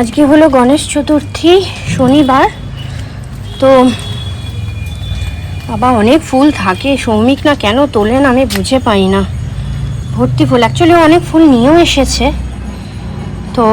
আজকে হলো গণেশ চতুর্থী, শনিবার। তো বাবা, অনেক ফুল থাকে, সৌমিক না কেন তোলেন আমি বুঝে পাই না। ভর্তি ফুল অ্যাকচুয়ালি অনেক ফুল নিয়েও এসেছে। তো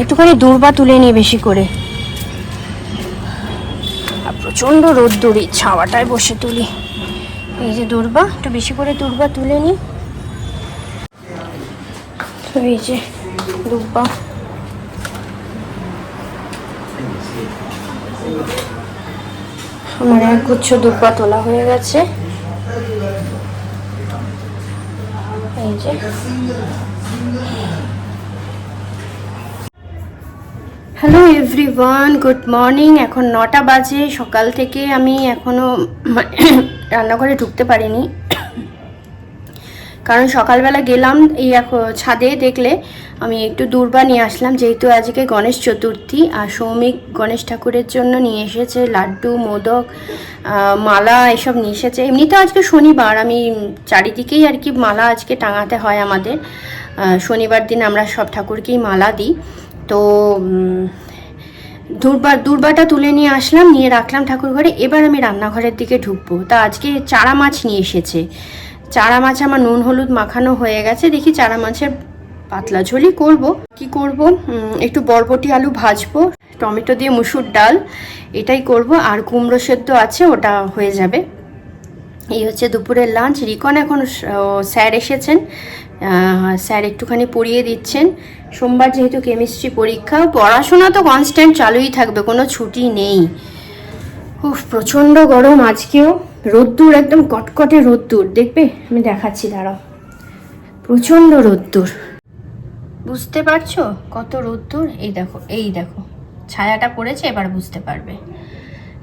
একটুখানি দূর্বা তুলে নিই বেশি করে। প্রচণ্ড রোদ্দুরি, ছাওয়াটায় বসে তুলি। এই যে দূর্বা, একটু বেশি করে দূর্বা তুলে নিই তো এই যে দুব্বা আমার এক গুচ্ছ দুব্বা তোলা হয়ে গেছে। এই যে। হ্যালো এভরিওয়ান গুড মর্নিং এখন নটা বাজে। সকাল থেকে আমি এখনও রান্নাঘরে ঢুকতে পারিনি। কারণ সকালবেলা গেলাম এই ছাদে দেখলে আমি একটু দূর্বা নিয়ে আসলাম, যেহেতু আজকে গণেশ চতুর্থী আর সৌমিক গণেশ ঠাকুরের জন্য নিয়ে এসেছে লাড্ডু, মোদক মালা এসব নিয়ে এসেছে। এমনিতে আজকে শনিবার, আমি চারিদিকেই আর কি মালা আজকে টাঙাতে হয় আমাদের। শনিবার দিন আমরা সব ঠাকুরকেই মালা দিই। তো দুর্বা দুর্বাটা তুলে নিয়ে আসলাম, নিয়ে রাখলাম ঠাকুর ঘরে এবার আমি রান্নাঘরের দিকে ঢুকবো। তা আজকে চারা মাছ নিয়ে এসেছে। চারা মাছ আমার নুন, হলুদ মাখানো হয়ে গেছে। দেখি চারা মাছের পাতলা ঝোলই করব। কি করব? একটু বরবটি আলু ভাজবো, টমেটো দিয়ে মুসুর ডাল, এটাই করব। আর কুমড়ো সেদ্ধ আছে, ওটা হয়ে যাবে। এই হচ্ছে দুপুরের লাঞ্চ। রিকন এখন স্যার এসেছেন। স্যার একটুখানি পড়িয়ে দিচ্ছেন। সোমবার যেহেতু কেমিস্ট্রি পরীক্ষা, পড়াশোনা তো কনস্ট্যান্ট চালুই থাকবে, কোনো ছুটি নেই। উফ, প্রচণ্ড গরম আজকেও। রোদ্দুর, একদম কটকটে রোদ্দুর। দেখবে? আমি দেখাচ্ছি, দাঁড়াও। প্রচণ্ড রোদ্দুর। বুঝতে পারছ কত রোদ্দুর? এই দেখো এই দেখো। ছায়াটা পড়েছে, এবার বুঝতে পারবে।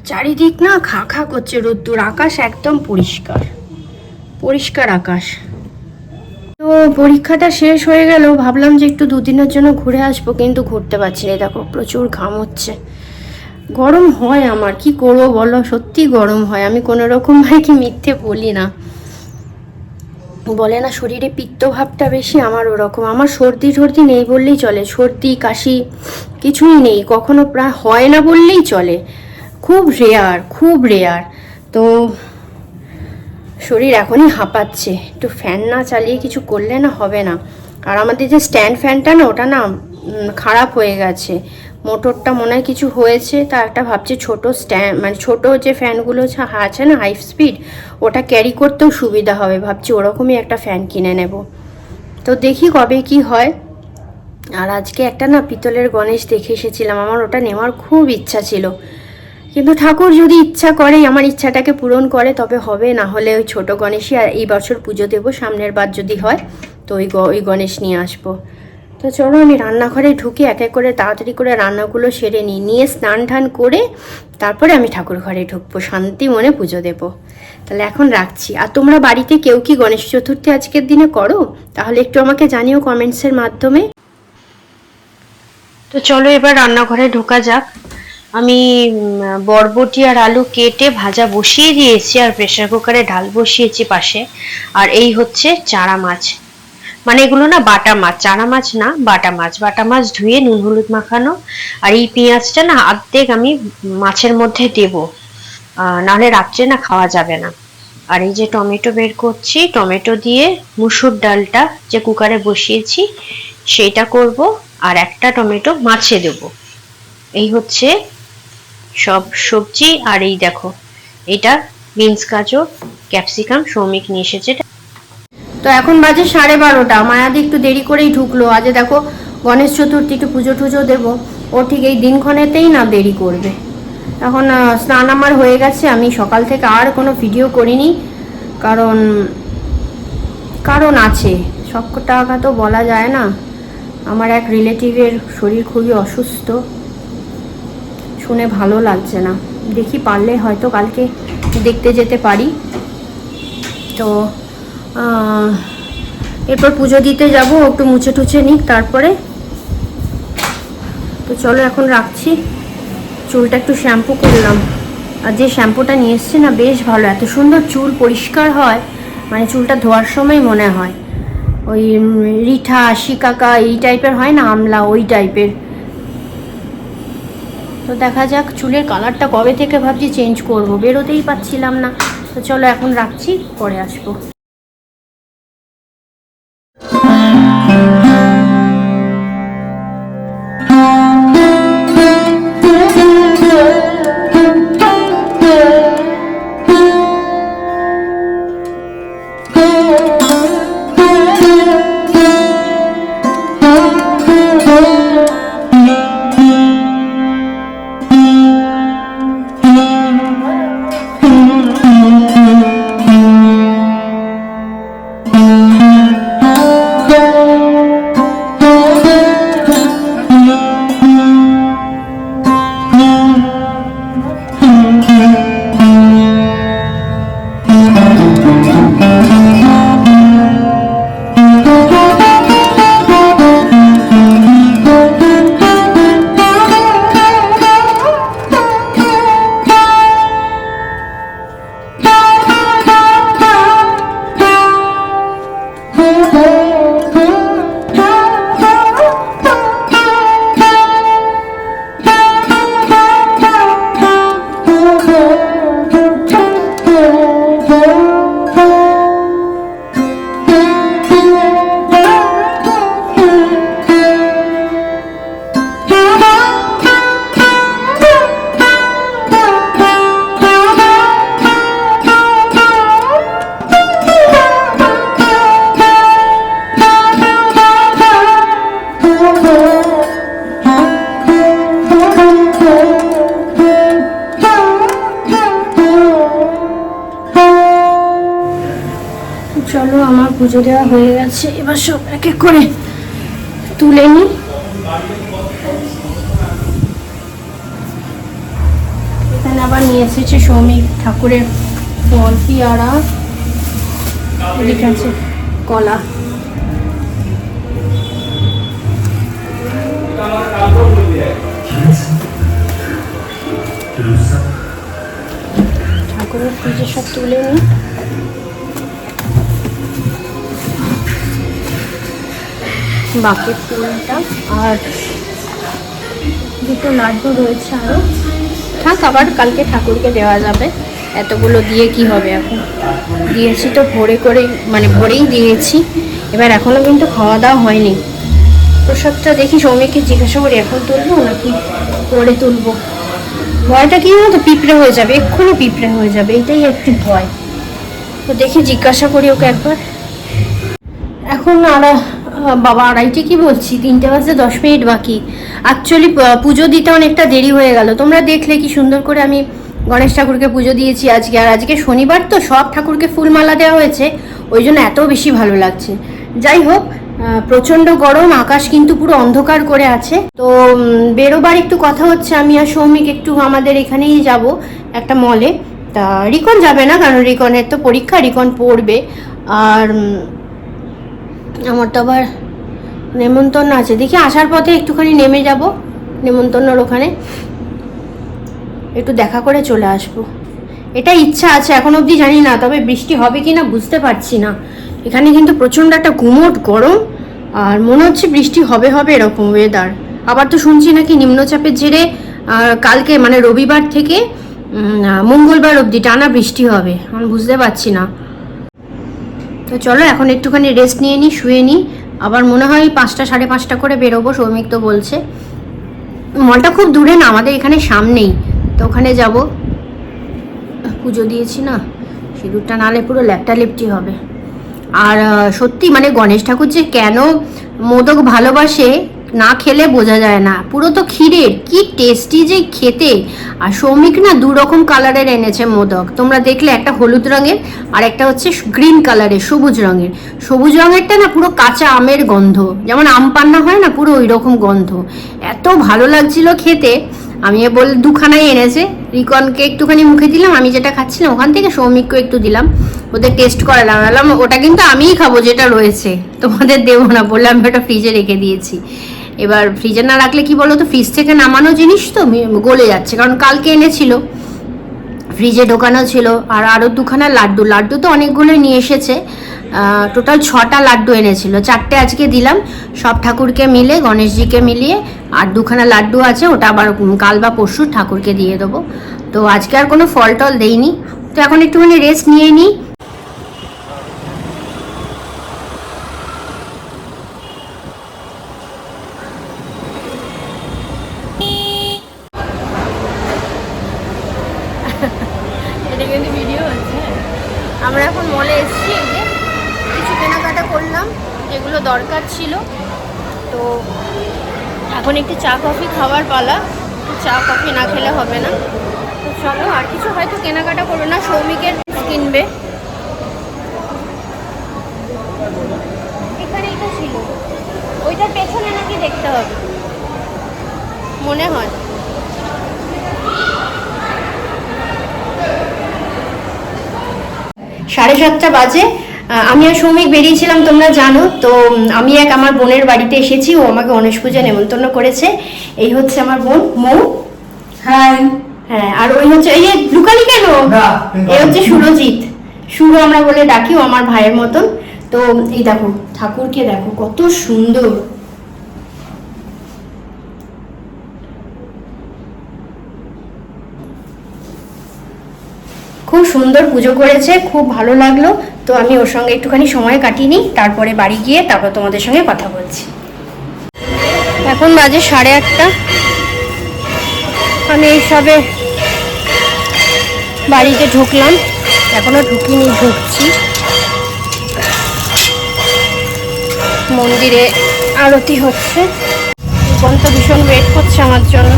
চারিদিক না খা খা করছে রোদ্দুর। আকাশ একদম পরিষ্কার। পরিষ্কার আকাশ। তো পরীক্ষাটা শেষ হয়ে গেল। ভাবলাম যে একটু দুদিনের জন্য ঘুরে আসব, কিন্তু ঘুরতে পারছি না। দেখো, প্রচুর ঘাম হচ্ছে। গরম হয় আমার, কি করব বলো? সত্যি গরম হয়। আমি কোনো রকম ভাই কি মিথ্যে বলি না। বলে না, শরীরে পিত্ত ভাবটা বেশি, আমার ওরকম। আমার সর্দি টর্দি নেই বললেই চলে। সর্দি, কাশি, কিছুই নেই। কখনো প্রায় হয় না বললেই চলে। খুব রেয়ার খুব রেয়ার তো শরীর এখনই হাঁপাচ্ছে। একটু ফ্যান না চালিয়ে কিছু করলে না হবে না। আর আমাদের যে স্ট্যান্ড ফ্যানটা না, ওটা না খারাপ হয়ে গেছে। মোটরটা মনে হয় কিছু হয়েছে, তা একটা ভাবছি ছোট স্ট্যান্ড মানে ছোট যে ফ্যানগুলো আছে না হাই স্পিড ওটা ক্যারি করতেও সুবিধা হবে। ভাবছি ওরকমই একটা ফ্যান কিনে নেব। তো দেখি কবে কি হয়। আর আজকে একটা না পিতলের গণেশ দেখে এসেছিলাম, আমার ওটা নেওয়ার খুব ইচ্ছা ছিল। কিন্তু ঠাকুর যদি ইচ্ছা করে আমার ইচ্ছাটাকে পূরণ করে, তবে হবে না হলে ওই ছোটো গণেশই, আর এই বছর পুজো দেবো, সামনের বার যদি হয়, তো ওই ওই গণেশ নিয়ে আসব। তো চলো আমি রান্নাঘরে ঢুকে, এক এক করে তাড়াতাড়ি করে রান্নাগুলো সেরে নিই। নিয়ে স্নান টান করে তারপরে আমি ঠাকুর ঘরে ঢুকবো, শান্তি মনে পুজো দেবো। তাহলে এখন রাখছি। আর তোমরা বাড়িতে কেউ কি গণেশ চতুর্থী আজকের দিনে করো? তাহলে একটু আমাকে জানিও কমেন্টসের মাধ্যমে। তো চলো এবার রান্নাঘরে ঢোকা যাক। আমি বরবটি আর আলু কেটে ভাজা বসিয়ে দিয়েছি আর প্রেসার কুকারে ডাল বসিয়েছি পাশে। আর এই হচ্ছে চারা মাছ। মানে এগুলো না বাটা মাছ চারা মাছ না, বাটা মাছ। বাটা মাছ ধুয়ে নুন, হলুদ মাখানো। আর এই পেঁয়াজটা না অর্ধেক আমি মাছের মধ্যে দেব। নাহলে রাত্রে না খাওয়া যাবে না। আর এই যে টমেটো বের করছি, টমেটো দিয়ে মুসুর ডালটা যে কুকারে বসিয়েছি, সেইটা করব। আর একটা টমেটো মাছে দেব। এই হচ্ছে সব সবজি। আর এই দেখো, এটা বিনস গাজর, ক্যাপসিকাম, সৌমিক নিয়ে এসেছে। এখন বাজে সাড়ে বারোটা। মায়াদি একটু দেরি করেই ঢুকলো। আজ দেখো গণেশ চতুর্থী একটু পুজো টুজো দেবো। ও ঠিক এই দিনক্ষণেতেই না দেরি করবে। এখন স্নান আমার হয়ে গেছে। আমি সকাল থেকে আর কোনো ভিডিও করিনি। কারণ কারণ আছে। সব টাকা তো বলা যায় না। আমার এক রিলেটিভের শরীর খুবই অসুস্থ। শুনে ভালো লাগছে না। দেখি পারলে হয়তো কালকে দেখতে যেতে পারি। তো এরপর পুজো দিতে যাব, একটু মুছে টুছে নিক, তারপরে। তো চলো এখন রাখছি। চুলটা একটু শ্যাম্পু করলাম। আর যে শ্যাম্পুটা নিয়ে এসছে না, বেশ ভালো। এত সুন্দর চুল পরিষ্কার হয় মানে চুলটা ধোয়ার সময় মনে হয়। ওই রিঠা, শিকাকা, এই টাইপের হয় না, আমলা, ওই টাইপের। তো দেখা যাক চুলের কালারটা কবে থেকে ভাবছি চেঞ্জ করব, বেরোতেই পাচ্ছিলাম না। তো চলো এখন রাখছি, পরে আসব। চলো পুজো দেওয়া হয়ে গেছে। এবার সব এক এক করে তুলে নি। এখানে আবার নিয়ে এসেছে সৌমিক ঠাকুরের ফল, পিয়ারা এদিকে আছে কলা। ঠাকুরের পুজো সব তুলে নিই বাকি ফুলটা আর দুটো লাড্ডু রয়েছে আরও থাক আবার কালকে ঠাকুরকে দেওয়া যাবে। এতগুলো দিয়ে কি হবে এখন? দিয়েছি তো ভোরে করে মানে ভোরেই দিয়েছি। এবার এখনও কিন্তু খাওয়া দাওয়া হয়নি। প্রসাদটা দেখি সৌমিককে জিজ্ঞাসা করি, এখন তুলবো নাকি পরে তুলবো? ভয়টা কি তো পিঁপড়ে হয়ে যাবে, এক্ষুনি পিঁপড়ে হয়ে যাবে, এটাই একটি ভয়। তো দেখি জিজ্ঞাসা করি ওকে একবার। এখন আর বাবা আড়াইটে কি বলছি? তিনটে বাজে দশ মিনিট বাকি। অ্যাকচুয়ালি পুজো দিতে অনেকটা দেরি হয়ে গেল। তোমরা দেখলে কি সুন্দর করে আমি গণেশ ঠাকুরকে পুজো দিয়েছি আজকে। আর আজকে শনিবার তো সব ঠাকুরকে ফুলমালা দেওয়া হয়েছে। ওই জন্য এত বেশি ভালো লাগছে। যাই হোক প্রচণ্ড গরম, আকাশ কিন্তু পুরো অন্ধকার করে আছে। তো বেরোবার একটু কথা হচ্ছে। আমি আর সৌমিক একটু আমাদের এখানেই যাব একটা মলে তা রিকন যাবে না? কারণ রিকনের তো পরীক্ষা রিকন পড়বে। আর আমার তো আবার নেমন্তন্ন আছে। দেখি আসার পথে একটুখানি নেমে যাব, নেমন্তন্নর ওখানে। একটু দেখা করে চলে আসব। এটা ইচ্ছা আছে, এখন অবধি জানি না, তবে বৃষ্টি হবে কি না বুঝতে পারছি না। এখানে কিন্তু প্রচণ্ড একটা গুমোট গরম, আর মনে হচ্ছে বৃষ্টি হবে হবে এরকম ওয়েদার আবার তো শুনছি নাকি নিম্নচাপের জেরে কালকে মানে রবিবার থেকে মঙ্গলবার অবধি টানা বৃষ্টি হবে, আমি বুঝতে পারছি না। তো চলো, এখন একটুখানি রেস্ট নিয়ে নিই শুয়ে নিই আবার মনে হয় পাঁচটা, সাড়ে পাঁচটা করে বেরোবো, সৌমিক তো বলছে। মলটা খুব দূরে না, আমাদের এখানে সামনেই। তো ওখানে যাব। পুজো দিয়েছি না, সিঁদুরটা নালে পুরো ল্যাপটা লেপটি হবে। আর সত্যি মানে গণেশ ঠাকুর যে কেন মোদক ভালোবাসে না খেলে বোঝা যায় না। পুরো তো ক্ষীরের, কি টেস্টি যে খেতে। আর সৌমিক না দু রকম কালারের এনেছে মোদক। তোমরা দেখলে একটা হলুদ রঙের, আর একটা হচ্ছে গ্রিন কালারের সবুজ রঙের। সবুজ রঙেরটা না পুরো কাঁচা আমের গন্ধ। যেমন আম পান্না হয় না, পুরো ওই রকম গন্ধ। এত ভালো লাগছিল খেতে। আমি বল দুখানাই এনেছে। রিকনকে একটুখানি মুখে দিলাম, আমি যেটা খাচ্ছিলাম ওখান থেকে সৌমিককে একটু দিলাম। ওদের টেস্ট করালাম। বললাম, ওটা কিন্তু আমিই খাব যেটা রয়েছে। তোমাদের দেবো না বললাম ওটা ফ্রিজে রেখে দিয়েছি। এবার ফ্রিজে না রাখলে কি বলো তো ফ্রিজ থেকে নামানো জিনিস তো গলে যাচ্ছে। কারণ কালকে এনেছিল। ফ্রিজে ঢোকানো ছিল। আর আরও দুখানা লাড্ডু। লাড্ডু তো অনেকগুলো নিয়ে এসেছে। টোটাল ছটা লাড্ডু এনেছিল। চারটে আজকে দিলাম। সব ঠাকুরকে মিলে, গণেশজিকে মিলিয়ে, আর দুখানা লাড্ডু আছে। ওটা আবার কাল বা পরশু ঠাকুরকে দিয়ে দেবো। তো আজকে আর কোনো ফল টল দেইনি। তো এখন একটুখানি রেস্ট নিয়ে নিই এটা কিন্তু ভিডিও হচ্ছে আমরা এখন মলে এসেছি যে কিছু কেনাকাটা করলাম, যেগুলো দরকার ছিল। তো এখন একটু চা, কফি খাওয়ার পালা। চা, কফি না খেলে হবে না। তো চলো, আর কিছু হয়তো কেনাকাটা করবে না সৌমিকের কিনবে। এখানে এটা ছিল। ওইটার পেছনে নাকি দেখতে হবে। মনে হয়। সাড়ে সাতটা বাজে। আমি আর সৌমিক বেরিয়েছিলাম তোমরা জানো। তো আমি এক আমার বোনের বাড়িতে এসেছি ও আমাকে গণেশ পূজা নেমন্তন্ন করেছে। এই হচ্ছে আমার বোন মৌ। হাই হ্যাঁ আর ওই হচ্ছে এই লুকালি কেন? এই হচ্ছে সুরজিৎ। সুর আমরা বলে ডাকি ও আমার ভাইয়ের মতন। তো এই দেখো ঠাকুরকে দেখো কত সুন্দর। খুব সুন্দর পুজো করেছে, খুব ভালো লাগল। তো আমি ওর সঙ্গে একটুখানি সময় কাটিয়ে নিই, তারপরে বাড়ি গিয়ে তারপর তোমাদের সঙ্গে কথা বলছি। এখন বাজে সাড়ে আটটা। আমি এই সবে বাড়িতে ঢুকলাম। এখনও ঢুকিনি, ঢুকছি। মন্দিরে আরতি হচ্ছে। তো ভীষণ ওয়েট করছে আমার জন্য।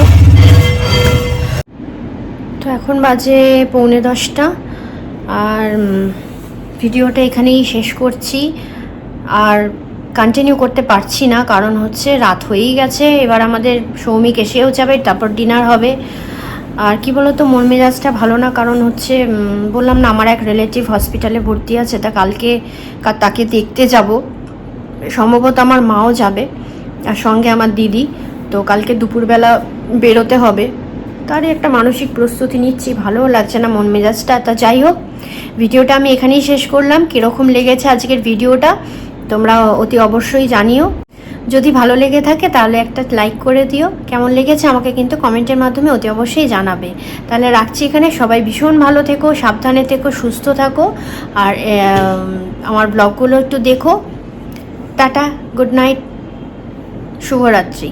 তো এখন বাজে পৌনে দশটা। আর ভিডিওটা এখানেই শেষ করছি। আর কন্টিনিউ করতে পারছি না, কারণ হচ্ছে রাত হয়েই গেছে, এবার আমাদের সৌমিক এসেও যাবে, তারপর ডিনার হবে। আর কি বলতো, মন মেজাজটা ভালো না, কারণ হচ্ছে বললাম না, আমার এক রিলেটিভ হসপিটালে ভর্তি আছে, তা কালকে তাকে দেখতে যাব। সম্ভবত আমার মাও যাবে, আর সঙ্গে আমার দিদি। তো কালকে দুপুরবেলা বেরোতে হবে। তারই একটা মানসিক প্রস্তুতি নিচ্ছি, ভালোও লাগছে না মন মেজাজটা। তা যাই হোক, ভিডিওটা আমি এখানেই শেষ করলাম। কীরকম লেগেছে আজকের ভিডিওটা, তোমরা অতি অবশ্যই জানিও। যদি ভালো লেগে থাকে তাহলে একটা লাইক করে দিও। কেমন লেগেছে আমাকে কিন্তু কমেন্টের মাধ্যমে অতি অবশ্যই জানাবে। তাহলে রাখছি এখানে, সবাই ভীষণ ভালো থেকো, সাবধানে থেকো, সুস্থ থাকো। আর আমার ব্লগগুলো একটু দেখো। টাটা, গুড নাইট, শুভরাত্রি।